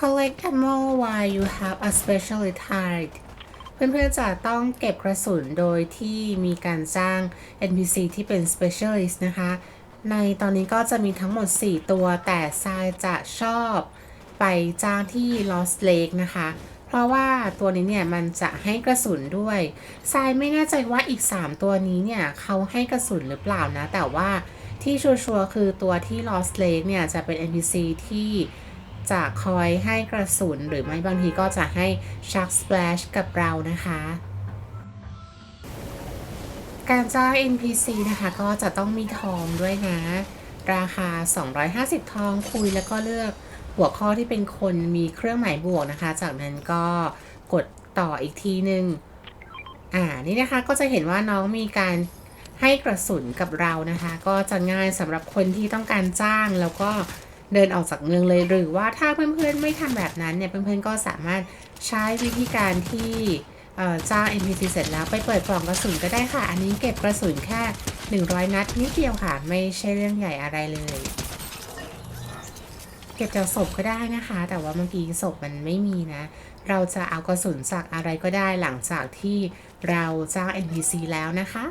collect ammo while you have a specialist hired เพื่อนๆจะต้องเก็บกระสุนโดยที่มีการจ้าง NPC ที่เป็น specialist นะคะ ในตอนนี้ก็จะมีทั้งหมด 4 ตัว แต่ทรายจะชอบไปจ้างที่ Lost Lake นะคะ เพราะว่าตัวนี้เนี่ยมันจะให้กระสุนด้วยทรายไม่แน่ใจว่าอีก 3 ตัวนี้เนี่ยเขาให้กระสุนหรือเปล่านะ แต่ว่าที่ชัวร์ๆคือตัวที่ Lost Lake เนี่ยจะเป็น NPC ที่ จะคอยให้กระสุนหรือไม่บางทีก็จะให้ Shark Splash กับเรานะคะการจ้าง NPC นะคะก็จะต้องมีทองด้วยนะ ราคา 250 ทองคุยแล้วก็เลือกหัวข้อที่เป็นคนมีเครื่องหมายบวกนะคะ จากนั้นก็กดต่ออีกทีหนึ่งอ่านี่นะคะก็จะเห็นว่าน้องมีการให้กระสุนกับเรานะคะ ก็จะง่ายสำหรับคนที่ต้องการจ้างแล้วก็ เดินออกจากเมืองเลยหรือว่าถ้าเพื่อนๆไม่ทำแบบนั้นเนี่ยเพื่อนๆก็สามารถใช้วิธีการที่เอ่อจ้าง NPC เสร็จแล้วไปเปิดกล่องกระสุนก็ได้ค่ะ อันนี้เก็บกระสุนแค่ 100 นัดนิดเดียวค่ะ ไม่ใช่เรื่องใหญ่อะไรเลย เก็บจากศพก็ได้นะคะ แต่ว่าเมื่อกี้ศพมันไม่มีนะ เราจะเอากระสุนจากอะไรก็ได้หลังจากที่เราจ้าง NPC แล้วนะคะ